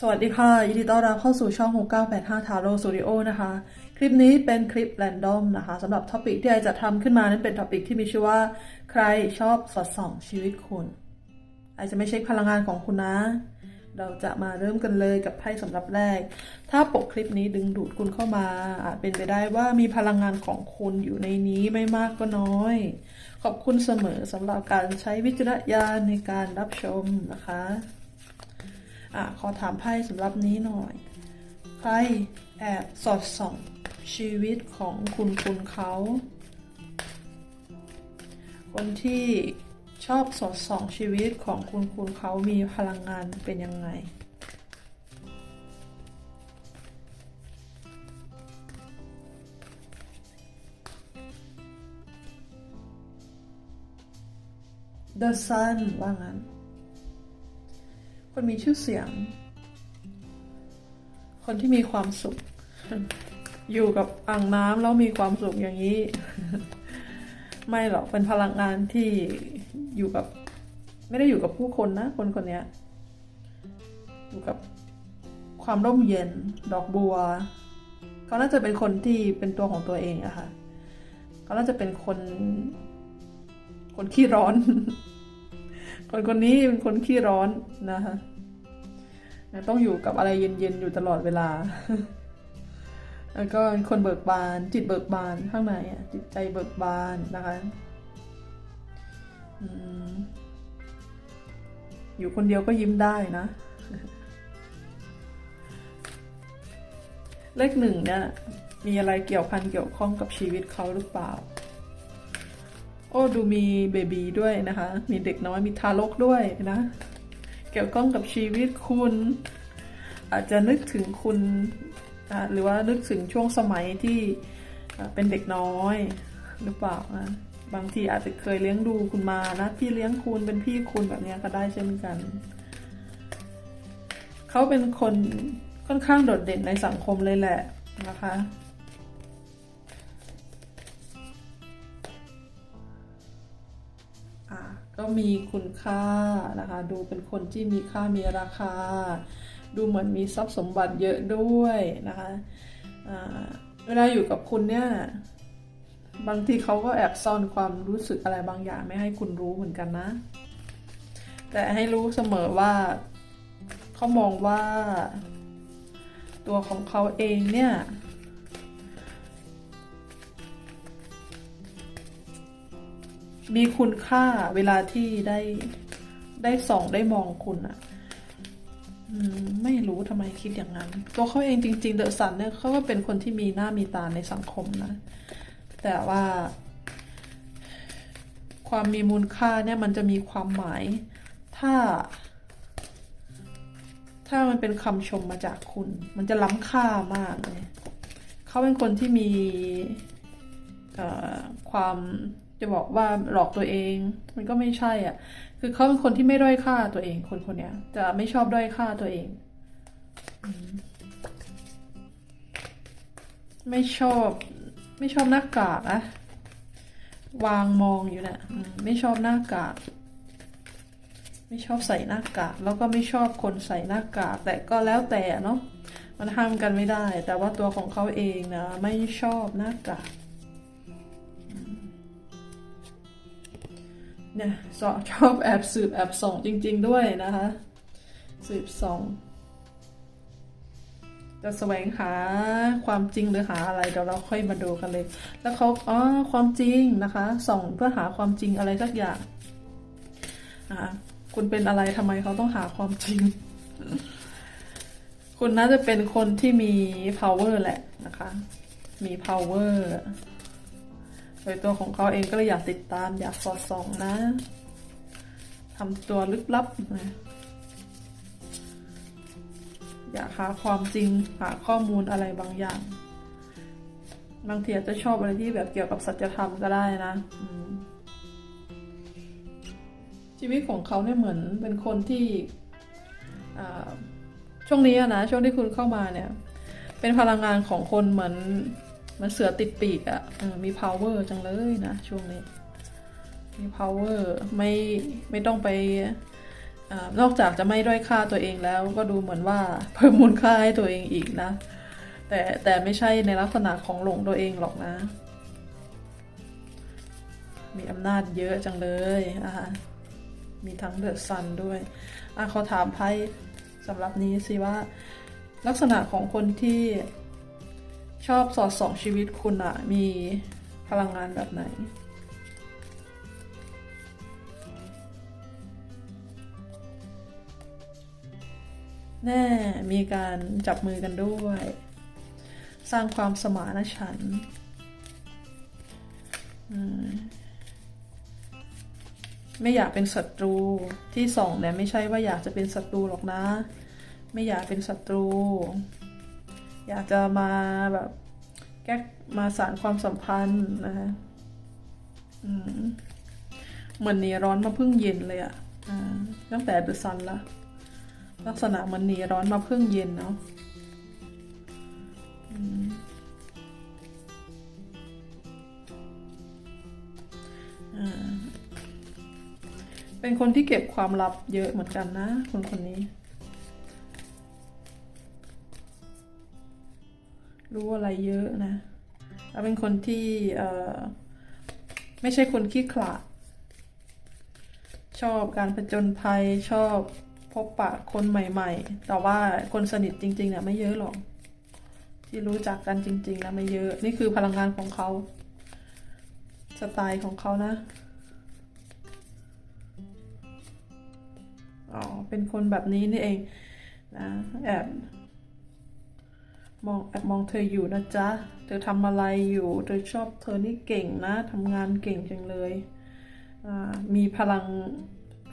สวัสดีค่ะ ยินดีต้อนรับเข้าสู่ช่อง 6985 Taro Studio นะคะ คลิปนี้เป็นคลิปแรนดอมนะคะสำหรับท็อปิกที่ไอจะทำขึ้นมานั้นเป็นท็อปิกที่มีชื่อว่า ใครชอบสอดส่องชีวิตคุณไอจะไม่เช็คพลังงานของคุณนะ เราจะมาเริ่มกันเลยกับไพ่สำหรับแรก ถ้าปกคลิปนี้ดึงดูดคุณเข้ามาอาจเป็นไปได้ว่ามีพลังงานของคุณอยู่ในนี้ไม่มากก็น้อย ขอบคุณเสมอสำหรับการใช้วิจารณญาณในการรับชมนะคะ อะขอถามไพ่สำหรับนี้หน่อยใครแอบสอดส่องชีวิตของคุณคุณเขา คนที่ชอบสอดส่องชีวิตของคุณคุณเขามีพลังงานเป็นยังไง The Sun ว่างั้น คนมีชื่อเสียง คนที่มีความสุข อยู่กับอ่างน้ำแล้วมีความสุขอย่างนี้ ไม่หรอกเป็นพลังงานที่อยู่กับ ไม่ได้อยู่กับผู้คนนะ คนคนนี้อยู่กับความร่มเย็น ดอกบัวเขาน่าจะเป็นคนที่เป็นตัวของตัวเองอะค่ะเขาน่าจะเป็นคน คนขี้ร้อน คนคนนี้เป็นคนขี้ร้อนนะคะต้องอยู่กับอะไรเย็นๆอยู่ตลอดเวลา แล้วก็เป็นคนเบิกบาน จิตเบิกบานข้างในอะจิตใจเบิกบานนะคะอืมอยู่คนเดียวก็ยิ้มได้นะ เลขหนึ่งเนี่ยมีอะไรเกี่ยวพันเกี่ยวข้องกับชีวิตเขาหรือเปล่า โอ้ดูมีเบบีด้วยนะคะ มีเด็กน้อยมีทารกด้วยนะ เกี่ยวข้องกับชีวิตคุณ อาจจะนึกถึงคุณ หรือว่านึกถึงช่วงสมัยที่เป็นเด็กน้อยหรือเปล่านะบางทีอาจจะเคยเลี้ยงดูคุณมานะพี่เลี้ยงคุณเป็นพี่คุณแบบนี้ก็ได้เช่นกัน เขาเป็นคนค่อนข้างโดดเด่นในสังคมเลยแหละนะคะ ก็มีคุณค่านะคะ ดูเป็นคนที่มีค่ามีราคา ดูเหมือนมีทรัพย์สมบัติเยอะด้วยนะคะเวลาอยู่กับคุณเนี่ยบางทีเขาก็แอบซ่อนความรู้สึกอะไรบางอย่างไม่ให้คุณรู้เหมือนกันนะ แต่ให้รู้เสมอว่าเขามองว่า ตัวของเขาเองเนี่ย มีคุณค่าเวลาที่ได้ได้ส่องได้มองคุณอะไม่รู้ทำไมคิดอย่างนั้น ตัวเขาเองจริงๆ เดอะสันเนี่ยเขาก็เป็นคนที่มีหน้ามีตาในสังคมนะ แต่ว่า ความมีมูลค่าเนี่ยมันจะมีความหมาย ถ้า ถ้ามันเป็นคำชมมาจากคุณ มันจะล้ำค่ามากเลย เขาเป็นคนที่มีความ จะบอกว่าหลอกตัวเอง มันก็ไม่ใช่อะ คือเขาเป็นคนที่ไม่ด้อยค่าตัวเอง คนคนเนี้ยจะไม่ชอบด้อยค่าตัวเอง ไม่ชอบ ไม่ชอบหน้ากากอะวางมองอยู่เนะี่ยไม่ชอบหน้ากาก ไม่ชอบใส่หน้ากาก แล้วก็ไม่ชอบคนใส่หน้ากาก แต่ก็แล้วแต่เนาะ มันห้ามกันไม่ได้ แต่ว่าตัวของเขาเองนะไม่ชอบหน้ากาก เนี่ยสอชอบแอบสืบแอบส่องจริง ๆ ด้วยนะคะ สืบส่อง จะแสวงหาความจริงหรือหาอะไรเดี๋ยวเราค่อยมาดูกันเลย แล้วเขาอ๋อความจริงนะคะส่องเพื่อหาความจริงอะไรสักอย่างอ่าคุณเป็นอะไรทำไมเขาต้องหาความจริง คุณน่าจะเป็นคนที่มี power แหละนะคะ มี power โดยตัวของเขาเองก็เลยอยากติดตามอยากสอดส่องนะทำตัวลึกลับนะอยากหาความจริงหาข้อมูลอะไรบางอย่าง บางทีอาจจะชอบอะไรที่แบบเกี่ยวกับสัจธรรมก็ได้นะ ชีวิตของเขาเนี่ยเหมือนเป็นคนที่ช่วงนี้นะช่วงที่คุณเข้ามาเนี่ย เป็นพลังงานของคนเหมือน มันเสือติดปีกอะ่ะมี power จังเลยนะช่วงนี้ มี power ไม่ไม่ต้องไปอนอกจากจะไม่ด้อยค่าตัวเองแล้วก็ดูเหมือนว่าเพิ่มมูลค่าให้ตัวเองอีกนะ แต่แต่ไม่ใช่ในลักษณะของหลงตัวเองหรอกนะ มีอำนาจเยอะจังเลยอะมีทั้งเดอะซันด้วยอะขอถามไพ่สำหรับนี้สิว่าลักษณะของคนที่ ชอบสอดส่องชีวิตคุณอะมีพลังงานแบบไหน แน่ มีการจับมือกันด้วย สร้างความสมานฉันท์ไม่อยากเป็นศัตรูที่สองเนี่ยไม่ใช่ว่าอยากจะเป็นศัตรูหรอกนะ ไม่อยากเป็นศัตรู อยากจะมาแบบแก้มาสานความสัมพันธ์นะคะเหมือนหนีร้อนมาเพิ่งเย็นเลยอะอ่าตั้งแต่เดอะซันละลักษณะเหมันหนีร้อนมาเพิ่งเย็นเนาะเป็นคนที่เก็บความลับเยอะเหมือนกันนะ คนคนนี้ รู้อะไรเยอะนะแล้วเป็นคนที่เอ่อไม่ใช่คนขี้ขลาด ชอบการผจญภัยชอบพบปะคนใหม่ ๆ แต่ว่าคนสนิทจริงๆเนี่ยไม่เยอะหรอก ที่รู้จักกันจริงๆนะไม่เยอะ นี่คือพลังงานของเขา สไตล์ของเขานะ อ๋อ เป็นคนแบบนี้นี่เองนะแอบ มองแอบมองเธออยู่นะจ๊ะ เธอทำอะไรอยู่ เธอชอบเธอนี่เก่งนะทำงานเก่งจังเลยอ่ามีพลัง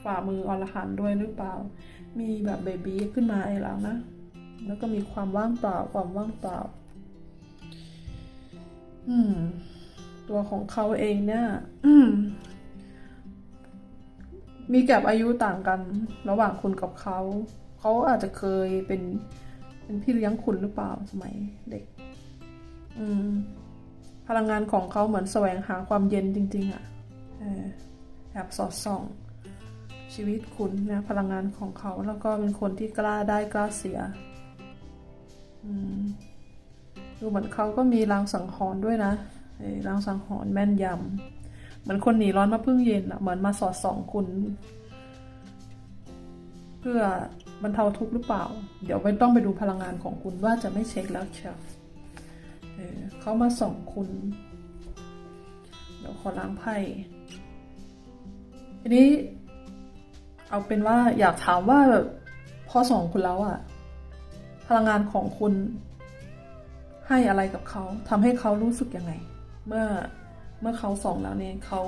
ฝ่ามืออรหันด้วยหรือเปล่า มีแบบเบบีขึ้นมาไอ้แล้วนะ แล้วก็มีความว่างเปล่าความว่างเปล่า อืม ตัวของเขาเองเนี่ยอืมมีแกับอายุต่างกัน ระหว่างคุณกับเขา เขาอาจจะเคยเป็น เป็นพี่เลี้ยงคุณหรือเปล่าสมัยเด็ก อืม พลังงานของเขาเหมือนแสวงหาความเย็นจริง ๆอะ่ะแอบสอดส่อง ชีวิตคุณนะพลังงานของเขาแล้วก็เป็นคนที่กล้าได้กล้าเสีย อืมดูเหมือนเขาก็มีรางสังหรณ์ด้วยนะรางสังหรณ์แม่นยำเหมือนคนหนีร้อนมาพึ่งเย็นอะเหมือนมาสอดส่องคุณ เพื่อ บรรเทาทุกข์หรือเปล่า เดี๋ยวไปต้องไปดูพลังงานของคุณว่าจะไม่เช็คแล้วเชียวเออเขามาส่องคุณ เดี๋ยวขอล้างไพ่ทีนี้ เอาเป็นว่าอยากถามว่าแบบพอส่องคุณแล้วอะพลังงานของคุณให้อะไรกับเขาทำให้เขารู้สึกยังไง เมื่อเมื่อเขาส่องแล้วเนี่ยเขา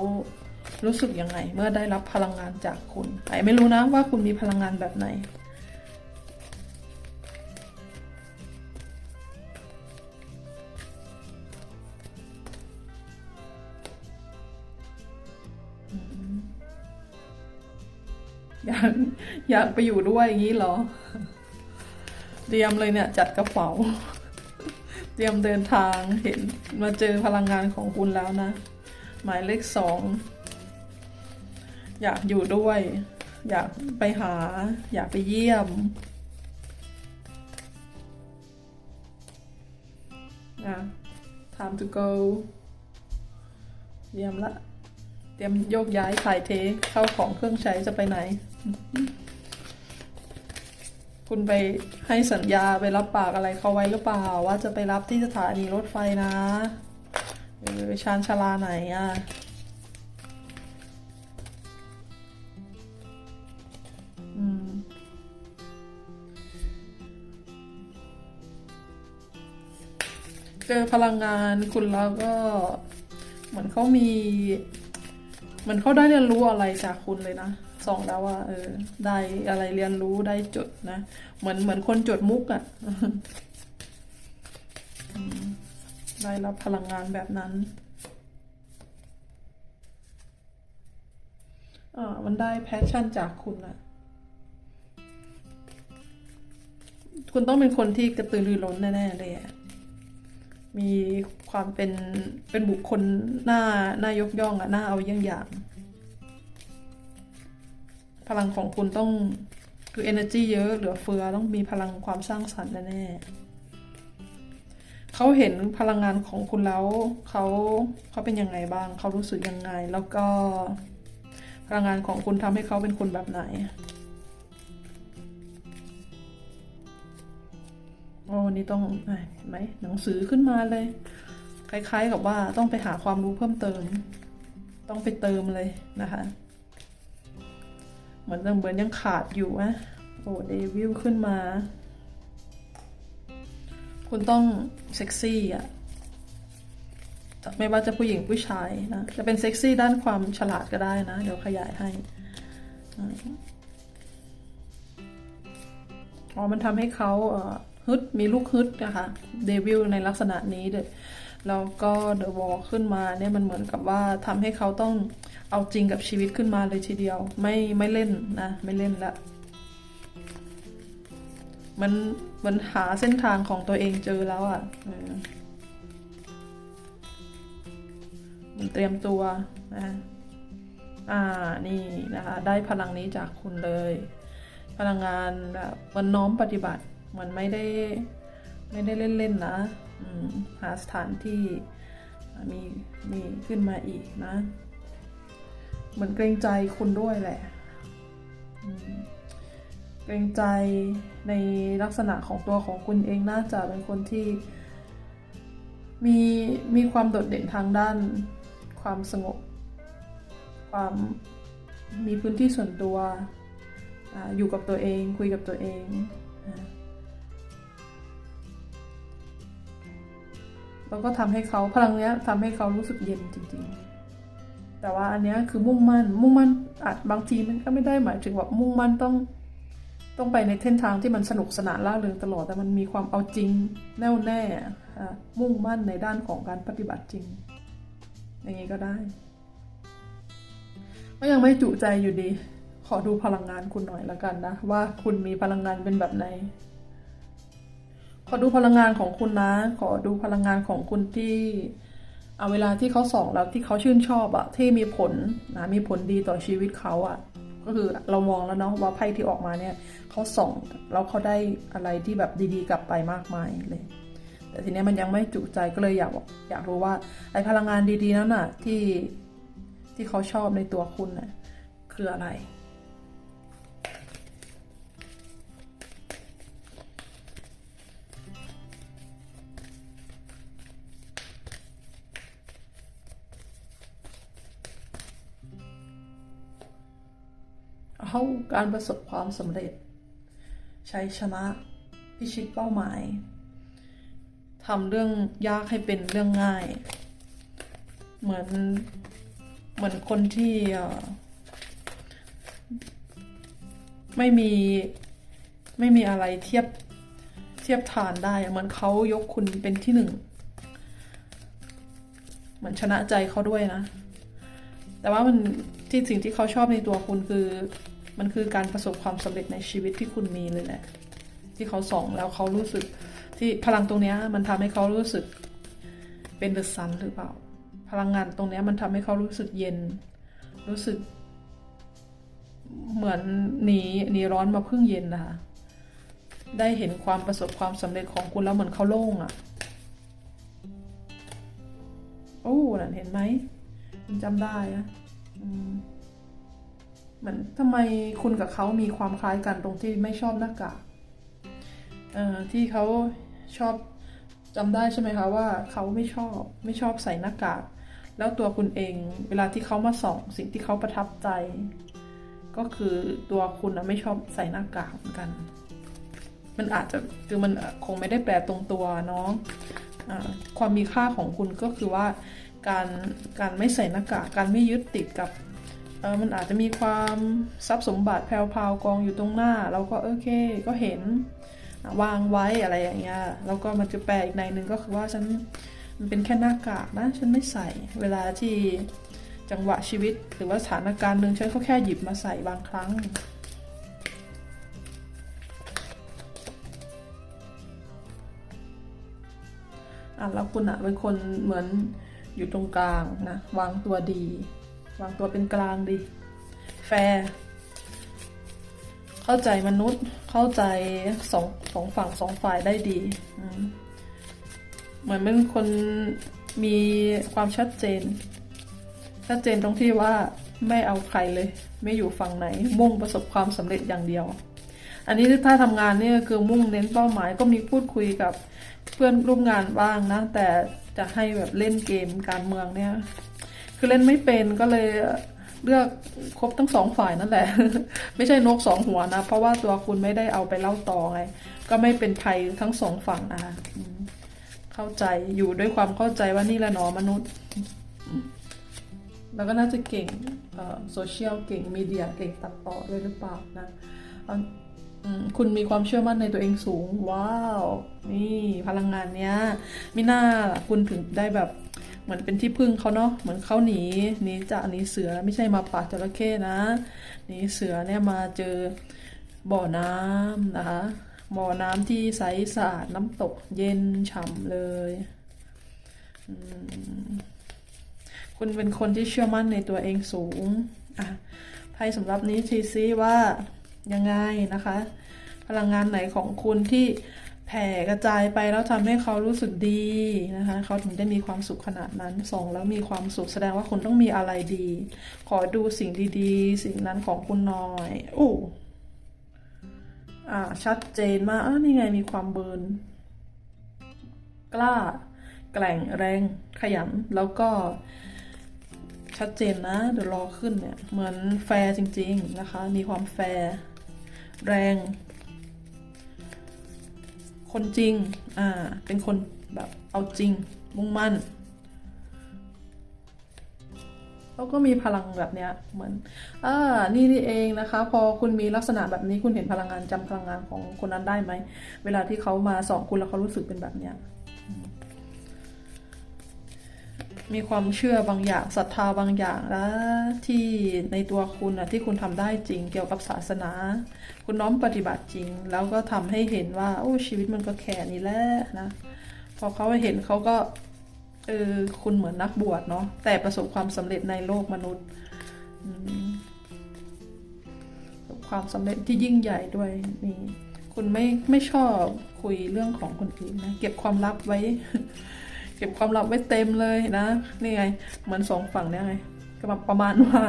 รู้สึกยังไง เมื่อได้รับพลังงานจากคุณไอไม่รู้นะว่าคุณมีพลังงานแบบไหน อยากอยากไปอยู่ด้วยอย่างนี้เหรอ เตรียมเลยเนี่ยจัดกระเป๋า เตรียมเดินทางเห็นมาเจอพลังงานของคุณแล้วนะ หมายเลขสองอยากอยู่ด้วย อยากไปหา อยากไปเยี่ยมนะ time to go เยี่ยมละ เตรียมโยกย้ายถ่ายเทเข้าของเครื่องใช้จะไปไหน คุณไปให้สัญญาไปรับปากอะไรเขาไว้หรือเปล่า ว่าจะไปรับที่สถานีรถไฟนะเออชานชาลาไหนอะเจอพลังงานคุณแล้วก็ เหมือนเขามี เหมือนเขาได้เรียนรู้อะไรจากคุณเลยนะ สองแล้วว่าเออ ได้อะไรเรียนรู้ได้จดนะ เหมือนเหมือนคนจดมุกอะ่ะได้รับพลังงานแบบนั้นอ่ามันได้แพชชั่นจากคุณอะคุณต้องเป็นคนที่กระตือรือร้นแน่ๆเลยอะมีความเป็นเป็นบุคคลหน้าหน้ายกย่องอะหน้าเอาเยี่ยงอย่าง พลังของคุณต้องคือ energy เยอะเหลือเฟือต้องมีพลังความสร้างสรรค์แน่ๆเขาเห็นพลังงานของคุณแล้วเขาเขาเป็นยังไงบ้างเขารู้สึกยังไง แล้วก็พลังงานของคุณทำให้เขาเป็นคนแบบไหนโอ้นนี้ต้องเห็นไหมหนังสือขึ้นมาเลย คล้าย ๆ กับว่าต้องไปหาความรู้เพิ่มเติม ต้องไปเติมเลยนะคะ เหมือนเหมือนยังขาดอยู่อะโอ้เดวิลขึ้นมา คุณต้องเซ็กซี่อะไม่ว่าจะผู้หญิงผู้ชายนะ จะเป็นเซ็กซี่ด้านความฉลาดก็ได้นะ เดี๋ยวขยายให้อ๋อมันทำให้เขาฮึดมีลูกฮึดนะคะเดวิลในลักษณะนี้เดย แล้วก็เดอะวอลขึ้นมาเนี่ยมันเหมือนกับว่าทำให้เขาต้องเอาจริงกับชีวิตขึ้นมาเลยทีเดียว ไม่ไม่เล่นนะไม่เล่นละมันมันหาเส้นทางของตัวเองเจอแล้วอะ่ะมันเตรียมตัวนะอ่านี่นะคะ ได้พลังนี้จากคุณเลย พลังงานแบบมันน้อมปฏิบัติ มันไม่ได้ไม่ได้เล่นๆนะ หาสถานที่มีมีขึ้นมาอีกนะ เหมือนเกรงใจคุณด้วยแหละ เกรงใจในลักษณะของตัวของคุณเองน่าจะเป็นคนที่ มีมีความโดดเด่นทางด้าน ความสงบ ความมีพื้นที่ส่วนตัวออยู่กับตัวเอง คุยกับตัวเอง แล้วก็ทำให้เขาพลังเนี้ยทำให้เขารู้สึกเย็นจริง ๆ แต่ว่าอันเนี้ยคือมุ่งมั่น มุ่งมั่นอาจบางทีมันก็ไม่ได้หมายถึงว่ามุ่งมั่นต้องต้องไปในเส้นทางที่มันสนุกสนานล่าเริงตลอด แต่มันมีความเอาจริงแน่วแน่อะมุ่งมั่นในด้านของการปฏิบัติจริง อย่างนี้ก็ได้ก็ยังไม่จุใจอยู่ดี ขอดูพลังงานคุณหน่อยละกันนะ ว่าคุณมีพลังงานเป็นแบบไหน ขอดูพลังงานของคุณนะ ขอดูพลังงานของคุณที่เอาเวลาที่เขาส่องแล้วที่เขาชื่นชอบอะที่มีผลนะมีผลดีต่อชีวิตเขาอะก็คือเรามองแล้วเนาะว่าไพ่ที่ออกมาเนี่ยเขาส่องแล้วเขาได้อะไรที่แบบดีๆ กลับไปมากมายเลย แต่ทีเนี้ยมันยังไม่จุใจก็เลยอยากบอกอยากรู้ว่าไอ้พลังงานดีๆนั้นน่ะที่ที่เขาชอบในตัวคุณน่ะคืออะไร เอาการประสบความสำเร็จชัยชนะพิชิตเป้าหมายทำเรื่องยากให้เป็นเรื่องง่าย เหมือนเหมือนคนที่ไม่มีไม่มีอะไรเทียบเทียบทานได้เหมือนเขายกคุณเป็นที่หนึ่งเหมือนชนะใจเขาด้วยนะ แต่ว่ามันที่สิ่งที่เขาชอบในตัวคุณคือ มันคือการประสบความสำเร็จในชีวิตที่คุณมีเลยแหละ ที่เขาส่องแล้วเขารู้สึกที่พลังตรงนี้มันทำให้เขารู้สึกเป็นเดอะซันหรือเปล่า พลังงานตรงนี้มันทำให้เขารู้สึกเย็น รู้สึก เหมือนหนีหนีร้อนมาพึ่งเย็นนะคะได้เห็นความประสบความสำเร็จของคุณแล้วเหมือนเขาโล่งอะ่ะโอ้นั่นเห็นไหมคุณจำได้อะอืม เหมือนทำไมคุณกับเขามีความคล้ายกันตรงที่ไม่ชอบหน้ากากที่เขาชอบจำได้ใช่ไหมคะว่าเขาไม่ชอบไม่ชอบใส่หน้ากากแล้วตัวคุณเองเวลาที่เขามาส่องสิ่งที่เขาประทับใจ ก็คือตัวคุณนะไม่ชอบใส่หน้ากากเหมือนกัน มันอาจจะคือมันคงไม่ได้แปลตรงตัวเนาะะความมีค่าของคุณก็คือว่าการการไม่ใส่หน้ากากการไม่ยึดติดกับ มันอาจจะมีความทรัพย์สมบัติแพรวๆกองอยู่ตรงหน้า เราก็โอเคก็เห็นวางไว้อะไรอย่างเงี้ยแล้วก็มันจะแปลอีกในหนึ่งก็คือว่าฉันมันเป็นแค่หน้ากากนะ ฉันไม่ใส่ เวลาที่จังหวะชีวิต หรือว่าสถานการณ์หนึ่งฉันก็แค่หยิบมาใส่บางครั้งอะแล้วคุณอะเป็นคนเหมือนอยู่ตรงกลางนะ วางตัวดี วางตัวเป็นกลางดี แฟร์เข้าใจมนุษย์เข้าใจสองสองฝั่งสองฝ่ายได้ดี เหมือนเป็นคนมีความชัดเจน ชัดเจนตรงที่ว่าไม่เอาใครเลย ไม่อยู่ฝั่งไหน มุ่งประสบความสำเร็จอย่างเดียว อันนี้ถ้าทำงานเนี่ยคือมุ่งเน้นเป้าหมายก็มีพูดคุยกับเพื่อนร่วมงานบ้างนะ แต่จะให้แบบเล่นเกมการเมืองเนี่ย คือเล่นไม่เป็นก็เลยเลือกครบทั้งสองฝ่ายนั่นแหละ ไม่ใช่นกสองหัวนะ เพราะว่าตัวคุณไม่ได้เอาไปเล่าต่อไง ก็ไม่เป็นภัยทั้งสองฝั่งนะคะเข้าใจอยู่ด้วยความเข้าใจว่านี่แหละหนอมนุษย์ แล้วก็น่าจะเก่งโซเชียลเก่งมีเดียเก่งตัดต่อด้วยหรือเปล่านะคุณมีความเชื่อมั่นในตัวเองสูง ว้าว นี่พลังงานเนี้ยมิน่าคุณถึงได้แบบ เหมือนเป็นที่พึ่งเขาเนาะเหมือนเขาหนีหนีจากหนีเสือไม่ใช่มาป่าจระเข้นะหนีเสือเนี่ยมาเจอบ่อน้ำนะคะบ่อน้ำที่ใสสะอาดน้ำตกเย็นฉ่ำเลยคุณเป็นคนที่เชื่อมั่นในตัวเองสูงอะไพ่สำหรับนี้ทีซีว่ายังไงนะคะ พลังงานไหนของคุณที่ แผ่กระจายไปแล้วทำให้เขารู้สึกดีนะคะเขาถึงได้มีความสุขขนาดนั้นสองแล้วมีความสุขแสดงว่าคุณต้องมีอะไรดี ขอดูสิ่งดีๆ สิ่งนั้นของคุณหน่อยอู้อ่าชัดเจนมากอะนี่ไงมีความเบิร์นกล้า แกร่งแรงขยันแล้วก็ชัดเจนนะเดี๋ยวรอขึ้นเนี่ย เหมือนแฟร์จริง ๆ นะคะ มีความแฟร์แรง คนจริง อ่า เป็นคนแบบเอาจริง มุ่งมั่น แล้วก็มีพลังแบบเนี้ย เหมือน อ่า นี่นี่เองนะคะ พอคุณมีลักษณะแบบนี้คุณเห็นพลังงานจำพลังงานของคนนั้นได้ไหม เวลาที่เขามาสองคุณแล้วเขารู้สึกเป็นแบบเนี้ย มีความเชื่อบางอย่างศรัทธาบางอย่างนะที่ในตัวคุณนะที่คุณทำได้จริง เกี่ยวกับศาสนา คุณน้อมปฏิบัติจริง แล้วก็ทำให้เห็นว่า โอ้ชีวิตมันก็แค่นี้แหละนะพอเขาเห็นเขาก็เออคุณเหมือนนักบวชเนาะแต่ประสบความสำเร็จในโลกมนุษย์ความสำเร็จที่ยิ่งใหญ่ด้วยนี่คุณไม่ไม่ชอบคุยเรื่องของคนอื่นนะเก็บความลับไว้ เก็บความลับไว้เต็มเลยนะนี่ไงเหมือนสองฝั่งเนี่ยไงก็ประมาณว่า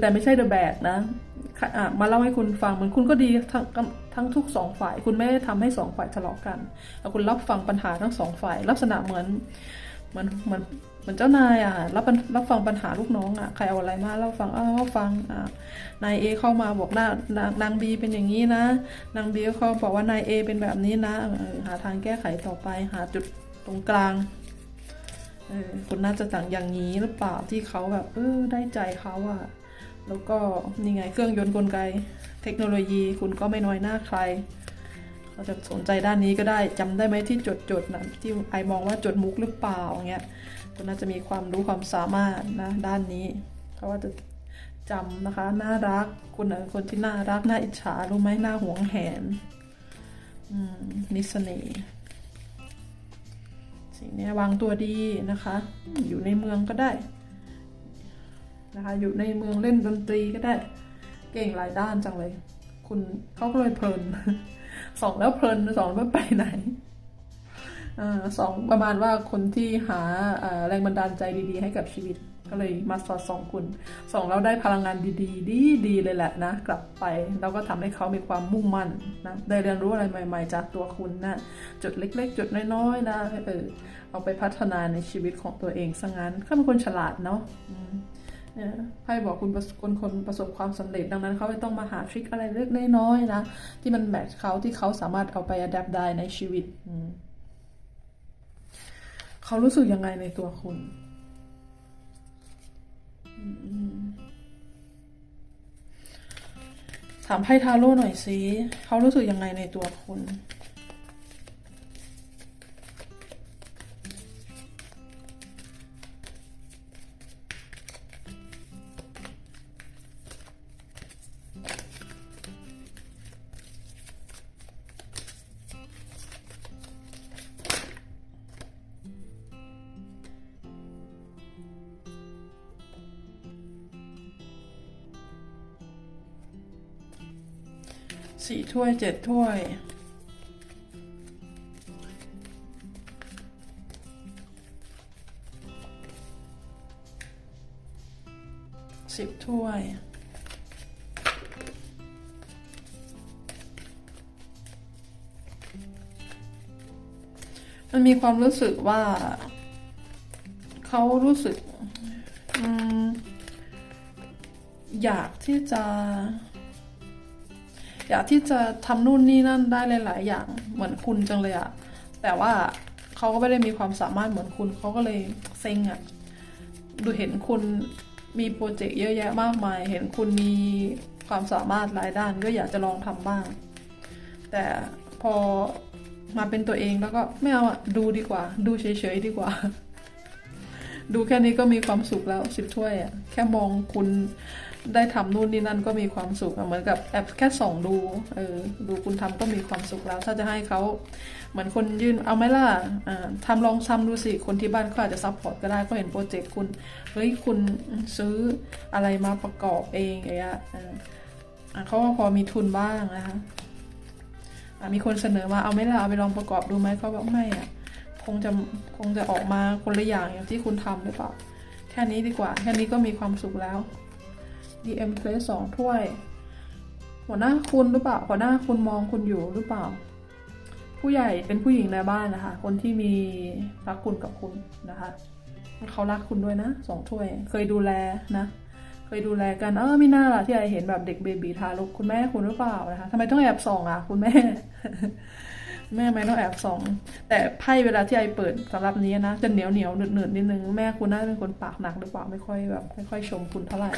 แต่ไม่ใช่เดอะแบกนะมาเล่าให้คุณฟังเหมือนคุณก็ดีทั้งทั้งทุกสองฝ่าย คุณไม่ได้ทำให้สองฝ่ายทะเลาะกันแล้วคุณรับฟังปัญหาทั้งสองฝ่าย ลักษณะเหมือนเหมือนเหมือนเหมือนเจ้านายอะรับรับฟังปัญหาลูกน้องอะใครเอาอะไรมาเล่าฟังเอ้าเล่าฟังอ่านายเอเข้ามาบอกนานางนางบีเป็นอย่างนี้นะ นางบีเขาบอกว่านายเอเป็นแบบนี้นะหาทางแก้ไขต่อไปหาจุด ตรงกลางเออคุณน่าจะต่างอย่างนี้หรือเปล่าที่เขาแบบเออได้ใจเขาอะแล้วก็นี่ไงเครื่องยนต์กลไก เทคโนโลยีคุณก็ไม่น้อยหน้าใครเขาจะสนใจด้านนี้ก็ได้จำได้ไหมที่จดจดนะที่ไอมองว่าจดมุกหรือเปล่าอย่างเงี้ยคุณน่าจะมีความรู้ความสามารถนะด้านนี้เขาว่าจะจำนะคะน่ารักคุณเป็นคนที่น่ารักน่าอิจฉารู้ไหมน่าหวงแหนอืมนิสเน่ห์ สิ่งนี้วางตัวดีนะคะ อยู่ในเมืองก็ได้นะคะ อยู่ในเมืองเล่นดนตรีก็ได้ เก่งหลายด้านจังเลย คุณเขาก็เลยเพลินสองแล้วเพลินสองแล้วไปไหนอาสองประมาณว่าคนที่หาแรงบันดาลใจดีๆ ให้กับชีวิต ก็เลยมาสอดส่องคุณสองแล้วได้พลังงานดีๆ ดีดีเลยแหละนะ กลับไปแล้วก็ทำให้เขามีความมุ่งมั่นนะได้เรียนรู้อะไรใหม่ ๆ จากตัวคุณนะจุดเล็ก ๆ จุดน้อยๆนะเออเอาไปพัฒนาในชีวิตของตัวเองซะงั้นเขาเป็นคนฉลาดเนาะนะไพ่บอกคุณคนคนประสบความสำเร็จดังนั้นเขาไม่ต้องมาหาทริคอะไรเล็กน้อยๆนะ ที่มันแมทช์เขาที่เขาสามารถเอาไปอัดแอปได้ในชีวิตเขารู้สึกยังไงในตัวคุณ ถามไพ่ทาโร่หน่อยสิเขารู้สึกยังไงในตัวคุณ สี่ถ้วยเจ็ดถ้วย สิบถ้วยมันมีความรู้สึกว่า เขารู้สึกออยากที่จะ อยากที่จะทำนู่นนี่นั่นได้หลาย ๆ อย่างเหมือนคุณจังเลยอะแต่ว่าเขาก็ไม่ได้มีความสามารถเหมือนคุณเขาก็เลยเซ็งอะดูเห็นคุณมีโปรเจกต์เยอะแยะมากมาย เห็นคุณมีความสามารถหลายด้านก็อยากจะลองทำบ้าง แต่พอมาเป็นตัวเองแล้วก็ไม่เอาอะดูดีกว่า ดูเฉย ๆ ดีกว่า ดูแค่นี้ก็มีความสุขแล้วสิบถ้วยอะแค่มองคุณ ได้ทำนู่นนี่นั่นก็มีความสุขเหมือนกับแอบแค่ส่องดูเออดูคุณทำก็มีความสุขแล้ว ถ้าจะให้เขาเหมือนคนยื่นเอาไหมล่ะอ่าทำลองซ้ำดูสิคนที่บ้านเขาอาจจะซัพพอร์ตก็ได้ก็เห็นโปรเจกต์คุณเฮ้ยคุณซื้ออะไรมาประกอบเองอย่างเงี้ยเอออะเขาก็พอมีทุนบ้างนะคะะมีคนเสนอมาเอาไหมล่ะเอาไปลองประกอบดูไหมเขาบอกไม่อะคงจะคงจะออกมาคนละอย่างอย่างที่คุณทำหรือเปล่าแค่นี้ดีกว่า แค่นี้ก็มีความสุขแล้ว DM Play สองถ้วย หัวหน้าคุณหรือเปล่า หัวหน้าคุณมองคุณอยู่หรือเปล่า ผู้ใหญ่เป็นผู้หญิงในบ้านนะคะ คนที่มีรักคุณกับคุณนะคะ เขารักคุณด้วยนะสองถ้วย เคยดูแลนะ เคยดูแลกัน เออไม่น่าล่ะที่ไอเห็นแบบเด็กเบบีทารกคุณแม่คุณหรือเปล่านะคะทำไมต้องแอบส่องอะคุณแม่แม่ไม่ต้องแอบส่อง แต่ไพ่เวลาที่ไอเปิดสำหรับนี้นะจะเหนียวเหนียวหนืดหนืดนิดนึง แม่คุณน่าจะเป็นคนปากหนักหรือเปล่าไม่ค่อยแบบไม่ค่อยชมคุณเท่าไหร่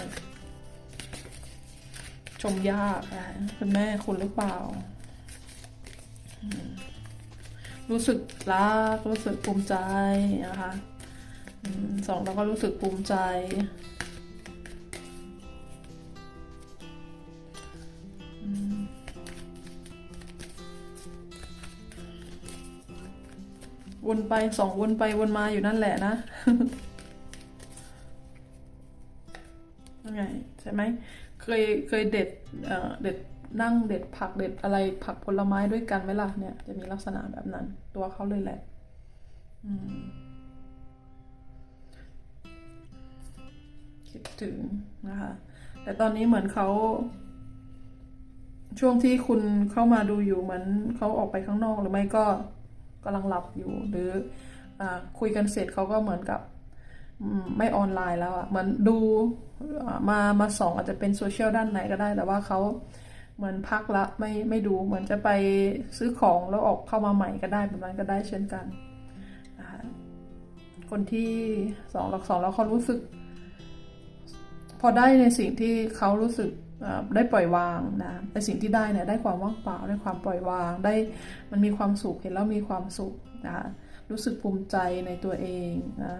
ชมยากนะคุณแม่คุณหรือเปล่า รู้สึกรัก รู้สึกภูมิใจนะคะสองแล้วก็รู้สึกภูมิใจวนไปสองวนไปวนมาอยู่นั่นแหละนะยังไงใช่ไหม เคยเคยเด็ดเอ่อเด็ดนั่งเด็ดผักเด็ดอะไรผักผลไม้ด้วยกันไหมล่ะเนี่ยจะมีลักษณะแบบนั้น ตัวเขาเลยแหละคิดถึงนะคะ แต่ตอนนี้เหมือนเขาช่วงที่คุณเข้ามาดูอยู่เหมือนเขาออกไปข้างนอกหรือไม่ก็กำลังหลับอยู่ หรืออคุยกันเสร็จเขาก็เหมือนกับ ไม่ออนไลน์แล้วอะ่ะเหมือนดูมามาสองอาจจะเป็นโซเชียลด้านไหนก็ได้ แต่ว่าเขาเหมือนพักละไม่ไม่ดูเหมือนจะไปซื้อของแล้วออกเข้ามาใหม่ก็ได้แบบนั้นก็ได้เช่นกันนะคะคนที่สองหลักสองแล้วเขารู้สึก พอได้ในสิ่งที่เขารู้สึกได้ปล่อยวางนะในสิ่งที่ได้เนี่ยได้ความว่างเปล่าได้ความปล่อยวางได้มันมีความสุขเห็นแล้วมีความสุขนะคะรู้สึกภูมิใจในตัวเองนะ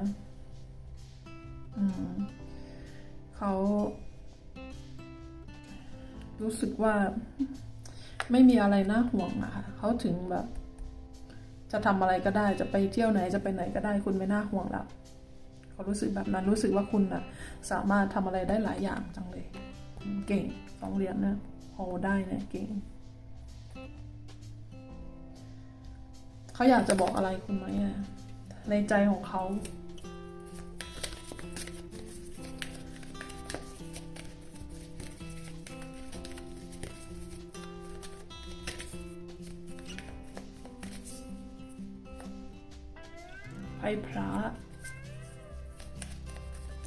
เขา รู้สึกว่าไม่มีอะไรน่าห่วงอะค่ะเขาถึงแบบ จะทำอะไรก็ได้จะไปเที่ยวไหนจะไปไหนก็ได้คุณไม่น่าห่วงแล้วเขารู้สึกแบบนั้นรู้สึกว่าคุณอะสามารถทำอะไรได้หลายอย่างจังเลย เก่งสองเหรียญเนี่ยโอได้เนี่ยเก่งเขาอยากจะบอกอะไรคุณไหมอะในใจของเขา ไพ่พระ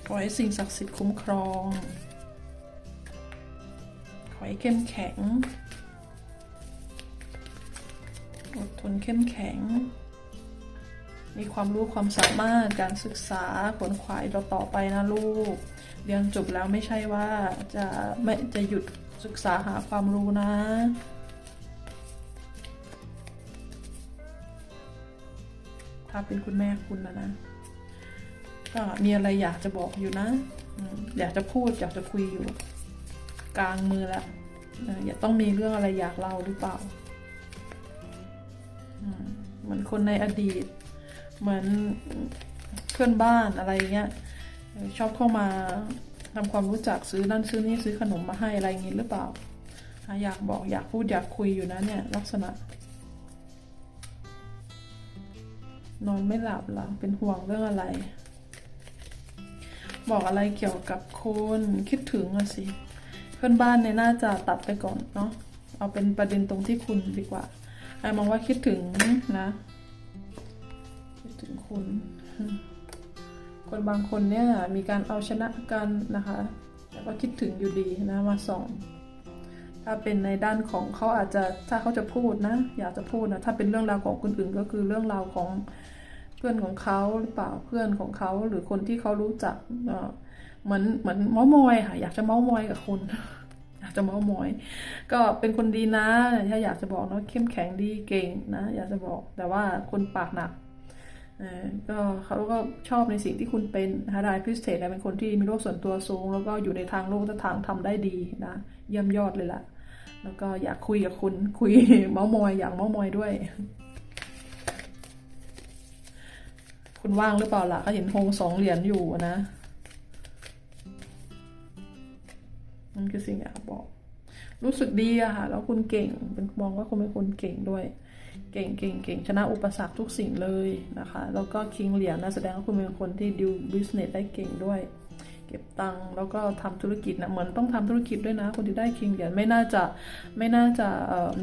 ขอให้สิ่งศักดิ์สิทธิ์คุ้มครอง ขอให้เข้มแข็ง อดทนเข้มแข็ง มีความรู้ความสามารถการศึกษาขวนขวายเราต่อไปนะลูก เรียนจบแล้วไม่ใช่ว่าจะไม่จะหยุดศึกษาหาความรู้นะ ถ้าเป็นคุณแม่คุณนะนะก็มีอะไรอยากจะบอกอยู่นะ อยากจะพูดอยากจะคุยอยู่ กลางมือแล้วอย่าต้องมีเรื่องอะไรอยากเล่าหรือเปล่าเหมือนคนในอดีต เหมือนเพื่อนบ้านอะไรเงี้ยชอบเข้ามาทำความรู้จักซื้อนั่นซื้อนี่ซื้อขนมมาให้อะไรอย่างงี้หรือเปล่าอยากบอกอยากพูดอยากคุยอยู่นะเนี่ย ลักษณะ นอนไม่หลับเหรอเป็นห่วงเรื่องอะไร บอกอะไรเกี่ยวกับคุณคิดถึงอะสิ เพื่อนบ้านเนี่ยน่าจะตัดไปก่อนเนาะเอาเป็นประเด็นตรงที่คุณดีกว่าไอ้มองว่าคิดถึงนะ คิดถึงคุณ คนบางคนเนี่ยมีการเอาชนะกันนะคะแต่ว่าคิดถึงอยู่ดีนะมาส่องถ้าเป็นในด้านของเขาอาจจะถ้าเขาจะพูดนะ อยากจะพูดนะถ้าเป็นเรื่องราวของคนอื่นก็คือเรื่องราวของ พื่อนของเขาหรือเปล่าเพื่อนของเขาหรือคนที่เขารู้จักเหมือนเหมือนเมามอยค่ะ อยากจะเมามอยกับคุณอยากจะเมามอย ก็เป็นคนดีนะถ้าอยากจะบอกเนาะเข้มแข็งดีเก่งนะ อยากจะบอกแต่ว่าคนปากหนักก็เขาก็ชอบในสิ่งที่คุณเป็นนะรายพิเศษเป็นคนที่มีโลกส่วนตัวสูง แล้วก็อยู่ในทางโลกทางทำได้ดีนะเยี่ยมยอดเลยล่ะ แล้วก็อยากคุยกับคุณคุยเมามอยอยากเมามอยด้วย คุณว่างหรือเปล่าล่ะก็เห็นหงสองเหรียญอยู่อะนะมันคือสิ่งอยากบอก รู้สึกดีอะค่ะ แล้วคุณเก่ง เป็นมองว่าคุณเป็นคนเก่งด้วย เก่งเก่งเก่งชนะอุปสรรคทุกสิ่งเลยนะคะ แล้วก็คิงเหรียญนะแสดงว่าคุณเป็นคนที่ดิวบิสเนสได้เก่งด้วย เก็บตังค์แล้วก็ทำธุรกิจนะเหมือนต้องทำธุรกิจด้วยนะ คนที่ได้คิงเหรียญไม่น่าจะไม่น่าจะ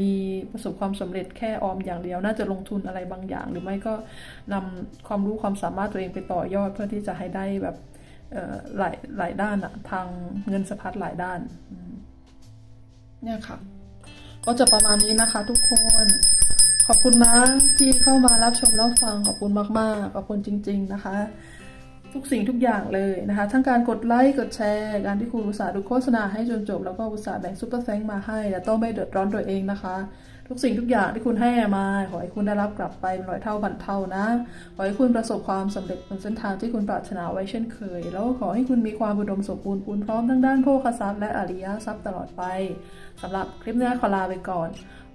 มีประสบความสำเร็จแค่ออมอย่างเดียว น่าจะลงทุนอะไรบางอย่าง หรือไม่ก็นำความรู้ความสามารถตัวเองไปต่อยอดเพื่อที่จะให้ได้แบบหลายหลายด้านอะทางเงินสะพัดหลายด้านเนี่ยค่ะ ก็จะประมาณนี้นะคะ ทุกคนขอบคุณนะที่เข้ามารับชมรับฟังขอบคุณมาก ๆ ขอบคุณจริง ๆ นะคะ ทุกสิ่งทุกอย่างเลยนะคะ ทั้งการกดไลค์ กดแชร์ การที่คุณอุตส่าห์ดูโฆษณาให้จนจบ แล้วก็อุตส่าห์แบ่งซุปเปอร์แฟงมาให้แต่ต้องไม่เดือดร้อนตัวเองนะคะ ทุกสิ่งทุกอย่างที่คุณให้มาขอให้คุณได้รับกลับไปเป็นร้อยเท่าพันเท่านะขอให้คุณประสบความสำเร็จบนเส้นทางที่คุณปรารถนาไว้เช่นเคย แล้วก็ขอให้คุณมีความอุดมสมบูรณ์พูนพร้อมทั้งด้านโภคทรัพย์และอริยทรัพย์ตลอดไปสำหรับคลิปนี้ขอลาไปก่อน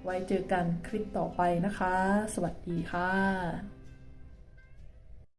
ไว้เจอกันคลิปต่อไปนะคะ สวัสดีค่ะ